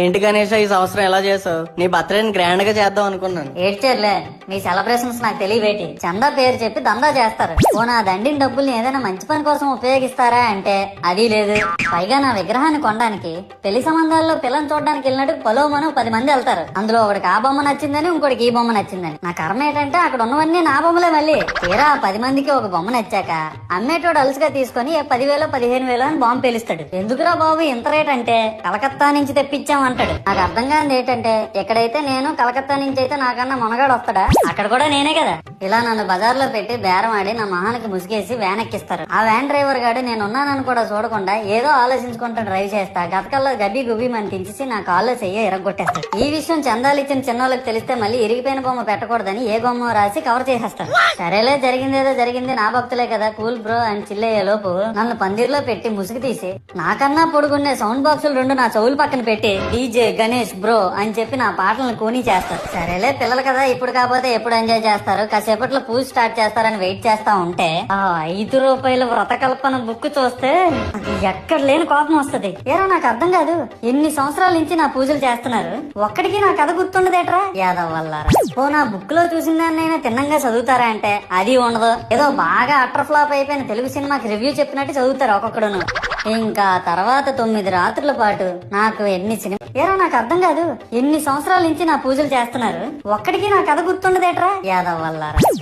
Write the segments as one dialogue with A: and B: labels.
A: ఏంటి గణేష్ ఈ సంవత్సరం ఎలా చేసావు? నీ బర్త్డేని గ్రాండ్గా చేద్దాం అనుకున్నాను.
B: ఏడ్చేర్లే మీ సెలబ్రేషన్స్ నాకు తెలియబేటి చందా పేరు చెప్పి దందా చేస్తారు. ఓ నా దండిన డబ్బుల్ని ఏదైనా మంచి పని కోసం ఉపయోగిస్తారా అంటే అది లేదు. పైగా నా విగ్రహాన్ని కొనడానికి పెళ్ళి సంబంధాల్లో పిల్లని చూడడానికి వెళ్ళినట్టు పలో మనం పది మంది వెళ్తారు. అందులో ఒకడికి ఆ బొమ్మ నచ్చిందని ఇంకోటికి ఈ బొమ్మ నచ్చిందని. నా కర్మ ఏంటంటే అక్కడ ఉన్నవన్నీ నా బొమ్మలే మళ్ళీ. తీరా పది మందికి ఒక బొమ్మ నచ్చాక అమ్మేటోడు అలుసుగా తీసుకొని పదివేలు పదిహేను వేలు అని బాంబు పేలుస్తాడు. ఎందుకురా బాబు ఇంత రేట్ అంటే కలకత్తా నుంచి తెప్పించామంటాడు నాకు అర్థం కానిది ఏంటంటే ఎక్కడైతే నేను కలకత్తా నుంచి అయితే నాకన్నా మునగాడు వస్తాడా? అక్కడ కూడా నేనే కదా. ఇలా నన్ను బజార్లో పెట్టి బేరం ఆడి నా మహానికి ముసుగేసి వ్యాన్ ఎక్కిస్తారు. ఆ వ్యాన్ డ్రైవర్ గాడు నేను ఉన్నానని కూడా చూడకుండా ఏదో ఆలోచించుకుంటూ డ్రైవ్ చేస్తా గతకల్లో గబ్బి గుబ్బి మనిపించేసి నా కాల్లో చెయ్య ఇరగొట్టేస్తాడు ఈ విషయం చందాలు ఇచ్చిన చిన్నోళ్ళకి తెలిస్తే మళ్ళీ ఇరిగిపోయిన బొమ్మ పెట్టకూడదని ఏ బొమ్మ రాసి కవర్ చేసేస్తాడు. సరేలే జరిగిందేదో జరిగింది నా భక్తులే కదా కూల్ బ్రో అని చిల్లయ్యే లోపు నన్ను పందిర్లో పెట్టి ముసుగు తీసి నాకన్నా పొడుగుండే సౌండ్ బాక్సులు రెండు నా చెవులు పక్కన పెట్టి డీజే గణేష్ బ్రో అని చెప్పి నా పాటలను కూని చేస్తారు సరేలే పిల్లలు కదా ఇప్పుడు కాకపోతే ఎప్పుడు ఎంజాయ్ చేస్తారు? కాసేపట్లో పూజ స్టార్ట్ చేస్తారని వెయిట్ చేస్తా ఉంటే ఆ ఐదు రూపాయల వ్రతకల్పన బుక్ చూస్తే అది ఎక్కడ లేని కోపం వస్తది. ఏరా నాకు అర్థం కాదు. ఎన్ని సంవత్సరాల నుంచి నా పూజలు చేస్తున్నారు? ఒక్కడికి నా కథ గుర్తుండదేట్రా? యాదవ్ వల్ల ఓ నా బుక్లో చూసిన దాన్నైనా తిన్నంగా చదువుతారా అంటే అది ఉండదు. ఏదో బాగా అటర్ ఫ్లాప్ అయిపోయిన తెలుగు సినిమాకి రివ్యూ చెప్పినట్టు చదువుతారు ఒక్కొక్కడును. ఇంకా తర్వాత తొమ్మిది రాత్రుల పాటు నాకు ఎన్ని సినిమా ఏరా నాకు అర్థం కాదు. ఎన్ని సంవత్సరాల నుంచి నా పూజలు చేస్తున్నారు? ఒక్కడికి నా కథ గుర్తుండదేట్రా? యాదవ్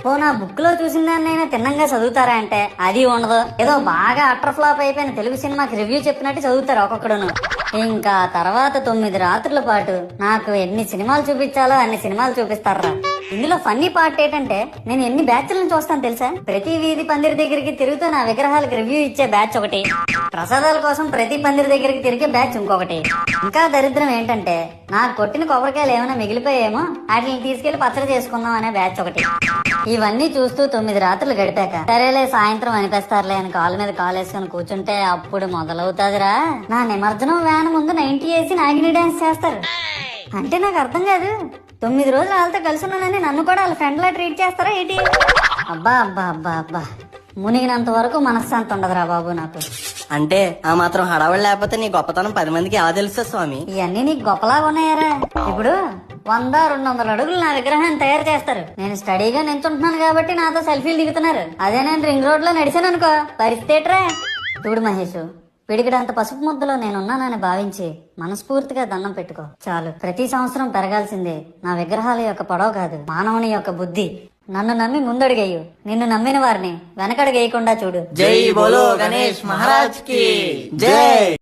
B: ఓ నా బుక్లో చూసిన దాన్నైనా తిన్నంగా చదువుతారా అంటే అది ఉండదు. ఏదో బాగా అటర్ ఫ్లాప్ అయిపోయిన తెలుగు సినిమాకి రివ్యూ చెప్పినట్టు చదువుతారు ఒక్కొక్కడును. ఇంకా తర్వాత తొమ్మిది రాత్రుల పాటు నాకు ఎన్ని సినిమాలు చూపించాలో అన్ని సినిమాలు చూపిస్తారా? ఇందులో ఫన్నీ పార్ట్ ఏంటంటే నేను ఎన్ని బ్యాచ్లను చూస్తాను తెలుసా? ప్రతి వీధి పందిరి దగ్గరికి తిరుగుతూ నా విగ్రహాలకు రివ్యూ ఇచ్చే బ్యాచ్ ఒకటి. ప్రసాదాల కోసం ప్రతి పందిరి దగ్గరికి తిరిగే బ్యాచ్ ఇంకొకటి. ఇంకా దరిద్రం ఏంటంటే నాకు కొట్టిన కొబ్బరికాయలు ఏమైనా మిగిలిపోయేమో వాటిని తీసుకెళ్ళి పచ్చడి చేసుకుందాం అనే బ్యాచ్ ఒకటి. ఇవన్నీ చూస్తూ తొమ్మిది రాత్రులు గడిపాక సరేలే సాయంత్రం అనిపిస్తారులే అని కాలు మీద కాలు వేసుకుని కూర్చుంటే అప్పుడు మొదలవుతాదిరా. నా నిమజ్జనం వ్యాన్ ముందు నైన్టీ వేసి నాగిని డాన్స్ చేస్తారు. అంటే నాకు అర్థం కాదు. తొమ్మిది రోజులు వాళ్ళతో కలిసి ఉన్నానని నన్ను కూడా వాళ్ళ ఫ్రెండ్ లా ట్రీట్ చేస్తారా ఏంటి? అబ్బా అబ్బా అబ్బా అబ్బా. మునిగినంత వరకు మనశ్శాంతి ఉండదురా బాబు నాకు.
A: అంటే ఆ మాత్రం హడావడి లేకపోతే నీ గొప్పతనం పది మందికి ఎలా తెలుస్తుంది స్వామి?
B: ఇవన్నీ నీకు గొప్పలాగా ఉన్నాయారా. ఇప్పుడు వంద రెండు వందల అడుగులు నా విగ్రహాన్ని తయారు చేస్తారు. నేను స్టడీగా నించుంటున్నాను కాబట్టి నాతో సెల్ఫీలు దిగుతున్నారు. అదే నేను రింగ్ రోడ్లో నడిచాను అనుకో. పరిస్థితి చూడు మహేష్ పిడికిడంత పసుపు ముద్దలో నేనున్నానని భావించి మనస్ఫూర్తిగా దండం పెట్టుకో. చాలు. ప్రతి సంవత్సరం పెరగాల్సిందే. నా విగ్రహాల యొక్క పొడవు కాదు. మానవుని యొక్క బుద్ధి. నన్ను నమ్మి ముందడుగేయు. నిన్ను నమ్మిన వారిని వెనకడుగేయకుండా చూడు.
A: జై బోలో గణేష్ మహారాజ్కి. జై!